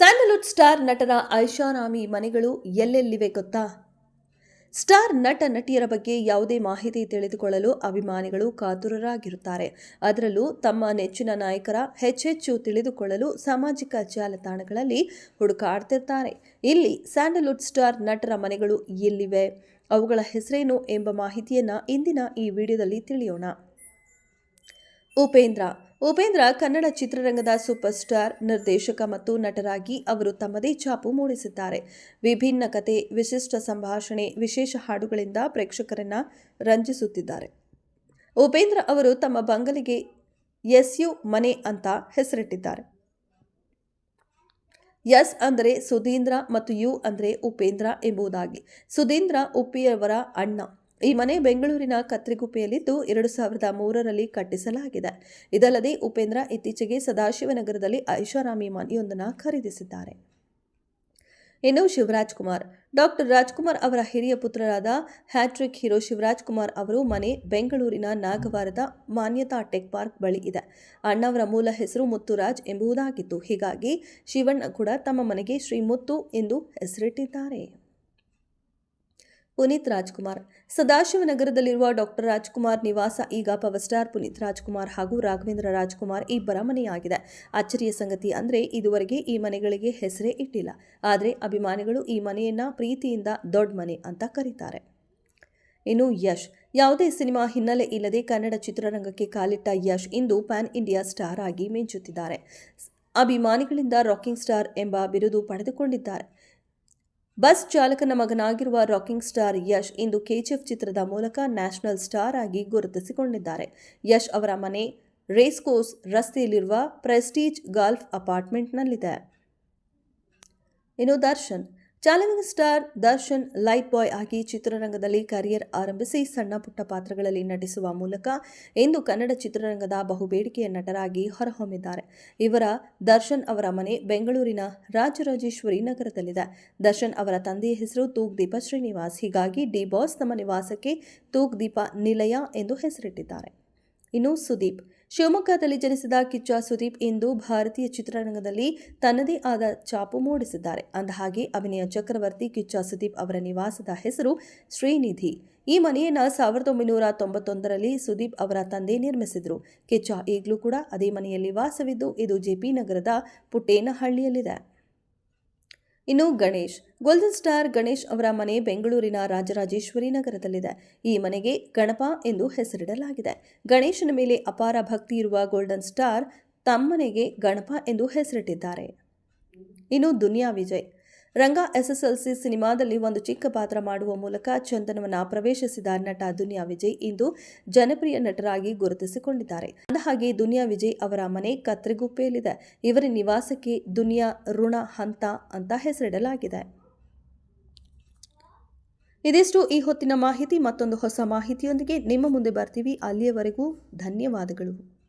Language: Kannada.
ಸ್ಯಾಂಡಲ್ವುಡ್ ಸ್ಟಾರ್ ನಟನ ಐಷಾರಾಮಿ ಮನೆಗಳು ಎಲ್ಲೆಲ್ಲಿವೆ ಗೊತ್ತಾ? ಸ್ಟಾರ್ ನಟ ನಟಿಯರ ಬಗ್ಗೆ ಯಾವುದೇ ಮಾಹಿತಿ ತಿಳಿದುಕೊಳ್ಳಲು ಅಭಿಮಾನಿಗಳು ಕಾತುರರಾಗಿರುತ್ತಾರೆ. ಅದರಲ್ಲೂ ತಮ್ಮ ನೆಚ್ಚಿನ ನಾಯಕರ ಹೆಚ್ಚೆಚ್ಚು ತಿಳಿದುಕೊಳ್ಳಲು ಸಾಮಾಜಿಕ ಜಾಲತಾಣಗಳಲ್ಲಿ ಹುಡುಕಾಡ್ತಿರ್ತಾರೆ. ಇಲ್ಲಿ ಸ್ಯಾಂಡಲ್ವುಡ್ ಸ್ಟಾರ್ ನಟರ ಮನೆಗಳು ಎಲ್ಲಿವೆ? ಅವುಗಳ ಹೆಸರೇನು ಎಂಬ ಮಾಹಿತಿಯನ್ನು ಇಂದಿನ ಈ ವಿಡಿಯೋದಲ್ಲಿ ತಿಳಿಯೋಣ. ಉಪೇಂದ್ರ ಉಪೇಂದ್ರ ಕನ್ನಡ ಚಿತ್ರರಂಗದ ಸೂಪರ್ ಸ್ಟಾರ್ ನಿರ್ದೇಶಕ ಮತ್ತು ನಟರಾಗಿ ಅವರು ತಮ್ಮದೇ ಛಾಪು ಮೂಡಿಸಿದ್ದಾರೆ. ವಿಭಿನ್ನ ಕತೆ, ವಿಶಿಷ್ಟ ಸಂಭಾಷಣೆ, ವಿಶೇಷ ಹಾಡುಗಳಿಂದ ಪ್ರೇಕ್ಷಕರನ್ನ ರಂಜಿಸುತ್ತಿದ್ದಾರೆ. ಉಪೇಂದ್ರ ಅವರು ತಮ್ಮ ಬಂಗಲೆಗೆ ಎಸ್ ಯು ಮನೆ ಅಂತ ಹೆಸರಿಟ್ಟಿದ್ದಾರೆ. ಎಸ್ ಅಂದರೆ ಸುಧೀಂದ್ರ ಮತ್ತು ಯು ಅಂದರೆ ಉಪೇಂದ್ರ ಎಂಬುದಾಗಿ. ಸುಧೀಂದ್ರ ಉಪ್ಪಿಯವರ ಅಣ್ಣ. ಈ ಮನೆ ಬೆಂಗಳೂರಿನ ಕತ್ರಿಗುಪ್ಪೆಯಲ್ಲಿದ್ದು ಎರಡು ಸಾವಿರದ ಮೂರರಲ್ಲಿ ಕಟ್ಟಿಸಲಾಗಿದೆ. ಇದಲ್ಲದೆ ಉಪೇಂದ್ರ ಇತ್ತೀಚೆಗೆ ಸದಾಶಿವನಗರದಲ್ಲಿ ಐಷಾರಾಮಿ ಮನೆಯೊಂದನ್ನು ಖರೀದಿಸಿದ್ದಾರೆ. ಇನ್ನು ಶಿವರಾಜ್ ಕುಮಾರ್. ಡಾಕ್ಟರ್ ರಾಜ್ಕುಮಾರ್ ಅವರ ಹಿರಿಯ ಪುತ್ರರಾದ hat trick hero Shivaraj Kumar ಅವರು ಮನೆ ಬೆಂಗಳೂರಿನ ನಾಗವಾರದ ಮಾನ್ಯತಾ ಟೆಕ್ ಪಾರ್ಕ್ ಬಳಿ ಇದೆ. ಅಣ್ಣವರ ಮೂಲ ಹೆಸರು ಮುತ್ತುರಾಜ್ ಎಂಬುದಾಗಿತ್ತು. ಹೀಗಾಗಿ ಶಿವಣ್ಣ ಕೂಡ ತಮ್ಮ ಮನೆಗೆ ಶ್ರೀ ಮುತ್ತು ಎಂದು ಹೆಸರಿಟ್ಟಿದ್ದಾರೆ. ಪುನೀತ್ ರಾಜ್ಕುಮಾರ್. ಸದಾಶಿವನಗರದಲ್ಲಿರುವ ಡಾಕ್ಟರ್ ರಾಜ್ಕುಮಾರ್ ನಿವಾಸ ಈಗ ಪವರ್ ಸ್ಟಾರ್ ಪುನೀತ್ ರಾಜ್ಕುಮಾರ್ ಹಾಗೂ ರಾಘವೇಂದ್ರ ರಾಜ್ಕುಮಾರ್ ಇಬ್ಬರ ಮನೆಯಾಗಿದೆ. ಅಚ್ಚರಿಯ ಸಂಗತಿ ಅಂದರೆ ಇದುವರೆಗೆ ಈ ಮನೆಗಳಿಗೆ ಹೆಸರೇ ಇಟ್ಟಿಲ್ಲ. ಆದರೆ ಅಭಿಮಾನಿಗಳು ಈ ಮನೆಯನ್ನ ಪ್ರೀತಿಯಿಂದ ದೊಡ್ಡ ಮನೆ ಅಂತ ಕರೀತಾರೆ. ಇನ್ನು ಯಶ್. ಯಾವುದೇ ಸಿನಿಮಾ ಹಿನ್ನೆಲೆ ಇಲ್ಲದೆ ಕನ್ನಡ ಚಿತ್ರರಂಗಕ್ಕೆ ಕಾಲಿಟ್ಟ ಯಶ್ ಇಂದು ಪ್ಯಾನ್ ಇಂಡಿಯಾ ಸ್ಟಾರ್ ಆಗಿ ಮಿಂಚುತ್ತಿದ್ದಾರೆ ಅಭಿಮಾನಿಗಳಿಂದ ರಾಕಿಂಗ್ ಸ್ಟಾರ್ ಎಂಬ ಬಿರುದು ಪಡೆದುಕೊಂಡಿದ್ದಾರೆ. ಬಸ್ ಚಾಲಕನ ಮಗನಾಗಿರುವ ರಾಕಿಂಗ್ ಸ್ಟಾರ್ ಯಶ್ ಇಂದು ಕೆಜಿಎಫ್ ಚಿತ್ರದ ಮೂಲಕ ನ್ಯಾಷನಲ್ ಸ್ಟಾರ್ ಆಗಿ ಗುರುತಿಸಿಕೊಂಡಿದ್ದಾರೆ. ಯಶ್ ಅವರ ಮನೆ, ರೇಸ್ ಕೋರ್ಸ್, ರಸ್ತೆಯಲ್ಲಿರುವ ಪ್ರೆಸ್ಟೀಜ್ ಗಾಲ್ಫ್ ಅಪಾರ್ಟ್ಮೆಂಟ್ನಲ್ಲಿದೆ. ಇನ್ನು Darshan challenging star Darshan light boy ಆಗಿ ಚಿತ್ರರಂಗದಲ್ಲಿ ಕರಿಯರ್ ಆರಂಭಿಸಿ ಸಣ್ಣ ಪುಟ್ಟ ಪಾತ್ರಗಳಲ್ಲಿ ನಟಿಸುವ ಮೂಲಕ ಇಂದು ಕನ್ನಡ ಚಿತ್ರರಂಗದ ಬಹುಬೇಡಿಕೆಯ ನಟರಾಗಿ ಹೊರಹೊಮ್ಮಿದ್ದಾರೆ. ಇವರ ದರ್ಶನ್ ಅವರ ಮನೆ ಬೆಂಗಳೂರಿನ ರಾಜರಾಜೇಶ್ವರಿ ನಗರದಲ್ಲಿದೆ. ದರ್ಶನ್ ಅವರ ತಂದೆಯ ಹೆಸರು ತೂಗ್ದೀಪ ಶ್ರೀನಿವಾಸ್. ಹೀಗಾಗಿ ಡಿ ಬಾಸ್ ತಮ್ಮ ನಿವಾಸಕ್ಕೆ ತೂಗ್ದೀಪ ನಿಲಯ ಎಂದು ಹೆಸರಿಟ್ಟಿದ್ದಾರೆ. ಇನ್ನು ಸುದೀಪ್. ಶಿವಮೊಗ್ಗದಲ್ಲಿ ಜನಿಸಿದ ಕಿಚ್ಚ ಸುದೀಪ್ ಇಂದು ಭಾರತೀಯ ಚಿತ್ರರಂಗದಲ್ಲಿ ತನ್ನದೇ ಆದ ಚಾಪು ಮೂಡಿಸಿದ್ದಾರೆ. ಅಂದಹಾಗೆ, ಅಭಿನಯ ಚಕ್ರವರ್ತಿ ಕಿಚ್ಚ ಸುದೀಪ್ ಅವರ ನಿವಾಸದ ಹೆಸರು ಶ್ರೀನಿಧಿ. ಈ ಮನೆಯನ್ನು ಸಾವಿರದ ಒಂಬೈನೂರ ತೊಂಬತ್ತೊಂದರಲ್ಲಿ ಸುದೀಪ್ ಅವರ ತಂದೆ ನಿರ್ಮಿಸಿದರು. ಕಿಚ್ಚ ಈಗಲೂ ಕೂಡ ಅದೇ ಮನೆಯಲ್ಲಿ ವಾಸವಿದ್ದು, ಇದು ಜೆಪಿ ನಗರದ ಪುಟ್ಟೇನಹಳ್ಳಿಯಲ್ಲಿದೆ. ಇನ್ನು ಗಣೇಶ್ ಗೋಲ್ಡನ್ ಸ್ಟಾರ್ ಗಣೇಶ್ ಅವರ ಮನೆ ಬೆಂಗಳೂರಿನ ರಾಜರಾಜೇಶ್ವರಿ ನಗರದಲ್ಲಿದೆ. ಈ ಮನೆಗೆ ಗಣಪ ಎಂದು ಹೆಸರಿಡಲಾಗಿದೆ. ಗಣೇಶನ ಮೇಲೆ ಅಪಾರ ಭಕ್ತಿ ಇರುವ ಗೋಲ್ಡನ್ ಸ್ಟಾರ್ ತಮ್ಮನೆಗೆ ಗಣಪ ಎಂದು ಹೆಸರಿಟ್ಟಿದ್ದಾರೆ. ಇನ್ನು ದುನಿಯಾ ವಿಜಯ್ ರಂಗ ಎಸ್ಎಸ್ಎಲ್ಸಿ ಸಿನಿಮಾದಲ್ಲಿ ಒಂದು ಚಿಕ್ಕ ಪಾತ್ರ ಮಾಡುವ ಮೂಲಕ ಚಂದನವನ್ನ ಪ್ರವೇಶಿಸಿದ ನಟ ದುನಿಯಾ ವಿಜಯ್ ಇಂದು ಜನಪ್ರಿಯ ನಟರಾಗಿ ಗುರುತಿಸಿಕೊಂಡಿದ್ದಾರೆ. ಅಂದಹಾಗೆ ದುನಿಯಾ ವಿಜಯ್ ಅವರ ಮನೆ ಕತ್ರಿಗುಪ್ಪೆಯಲ್ಲಿದೆ. ಇವರ ನಿವಾಸಕ್ಕೆ ದುನಿಯಾ ಋಣ ಹಂತ ಅಂತ ಹೆಸರಿಡಲಾಗಿದೆ. ಇದಿಷ್ಟು ಈ ಹೊತ್ತಿನ ಮಾಹಿತಿ. ಮತ್ತೊಂದು ಹೊಸ ಮಾಹಿತಿಯೊಂದಿಗೆ ನಿಮ್ಮ ಮುಂದೆ ಬರ್ತೀವಿ. ಅಲ್ಲಿಯವರೆಗೂ ಧನ್ಯವಾದಗಳು.